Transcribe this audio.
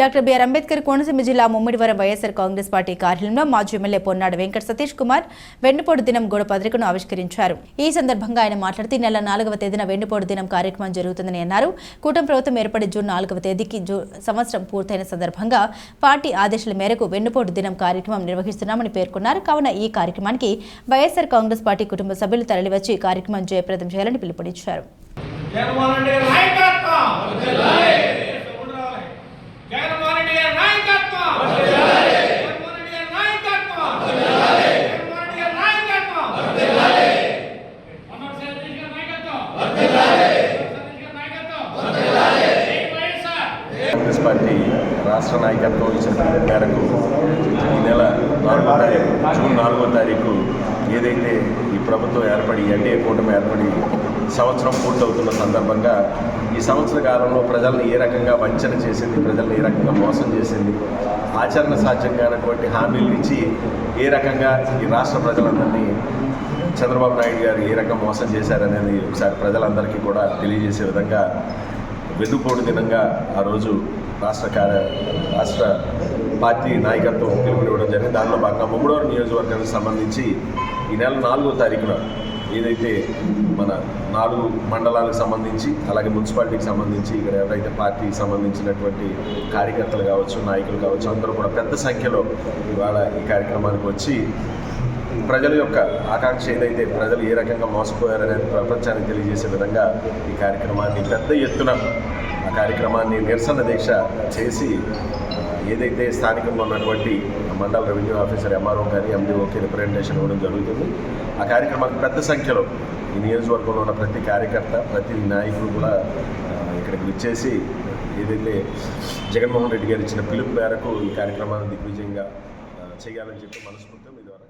Doctor BR Ambedkar Konaseema జిల్లా Mummidivaram YSR Congress party కార్యాలయంలో మాజీ ఎమ్మెల్యే పొన్నాడు వెంకట సతీష్ కుమార్ వెన్నుపోటు దినం గోడ పత్రికను ఆవిష్కరించారు. ఈ సందర్భంగా ఆయన మాట్లాడుతూ నెల నాలుగవ తేదీన వెన్నుపోటు దినం కార్యక్రమం జరుగుతుందని అన్నారు. కూటమి ప్రభుత్వం ఏర్పడి జూన్ నాలుగవ తేదీకి జూ సంవత్సరం పూర్తయిన సందర్భంగా పార్టీ ఆదేశాల మేరకు వెన్నుపోటు దినం కార్యక్రమం నిర్వహిస్తున్నామని పేర్కొన్నారు. కావున ఈ కార్యక్రమానికి వైఎస్ఆర్ కాంగ్రెస్ పార్టీ కుటుంబ సభ్యులు తరలివచ్చి కార్యక్రమం జయప్రదం చేయాలని పిలుపునిచ్చారు జగన్మోహన్ రెడ్డి గారి నాయకత్వం జగన్మోహన్ రెడ్డి గారి నాయకత్వం జగన్మోహన్ రెడ్డి గారి నాయకత్వం జగన్మోహన్ రెడ్డి గారి నాయకత్వం మనోహర్ సతీష్ గారి నాయకత్వం సతీష్ గారి నాయకత్వం జై వైఎస్ఆర్ కాంగ్రెస్ పార్టీ రాష్ట్ర నాయకత్వం ఇచ్చిన మేరకు ఈ నెల నాలుగో తారీఖు జూన్ నాలుగో తారీఖు ఏదైతే ఈ ప్రభుత్వం ఏర్పడి ఎన్డీఏ కూటమి ఏర్పడి సంవత్సరం పూర్తవుతున్న సందర్భంగా ఈ సంవత్సర కాలంలో ప్రజలను ఏ రకంగా వంచన చేసింది ప్రజలను ఏ రకంగా మోసం చేసింది ఆచరణ సాధ్యంగానటువంటి హామీలు ఇచ్చి ఏ రకంగా ఈ రాష్ట్ర ప్రజలందరినీ చంద్రబాబు నాయుడు గారు ఏ రకంగా మోసం చేశారనేది ఒకసారి ప్రజలందరికీ కూడా తెలియజేసే విధంగా వెన్నుపోటు దినంగా ఆ రోజు రాష్ట్ర కార్య రాష్ట్ర పార్టీ నాయకత్వం పిలుపునివ్వడం జరిగింది. దానిలో భాగంగా ముమ్మడోరు నియోజకవర్గానికి సంబంధించి ఈ నెల నాలుగో తారీఖున ఏదైతే మన నాలుగు మండలాలకు సంబంధించి అలాగే మున్సిపాలిటీకి సంబంధించి ఇక్కడ ఎవరైతే పార్టీకి సంబంధించినటువంటి కార్యకర్తలు కావచ్చు నాయకులు కావచ్చు అందరూ కూడా పెద్ద సంఖ్యలో ఇవాళ ఈ కార్యక్రమానికి వచ్చి ప్రజల యొక్క ఆకాంక్ష ఏదైతే ప్రజలు ఏ రకంగా మోసపోయారనేది ప్రపంచానికి తెలియజేసే విధంగా ఈ కార్యక్రమాన్ని పెద్ద ఎత్తున ఆ కార్యక్రమాన్ని నిరసన దీక్ష చేసి ఏదైతే స్థానికంగా ఉన్నటువంటి మండల రెవెన్యూ ఆఫీసర్ ఎంఆర్ఓ కానీ ఎండిఓకి రిప్రజెంటేషన్ ఇవ్వడం జరుగుతుంది. ఆ కార్యక్రమానికి పెద్ద సంఖ్యలో ఈ నియోజకవర్గంలో ఉన్న ప్రతి కార్యకర్త ప్రతి నాయకుడు కూడా ఇక్కడికి విచ్చేసి ఏదైతే జగన్మోహన్ రెడ్డి గారు ఇచ్చిన పిలుపు మేరకు ఈ కార్యక్రమాన్ని దిగ్విజయంగా చేయాలని చెప్పి మనస్ఫూర్తిగా మీ ద్వారా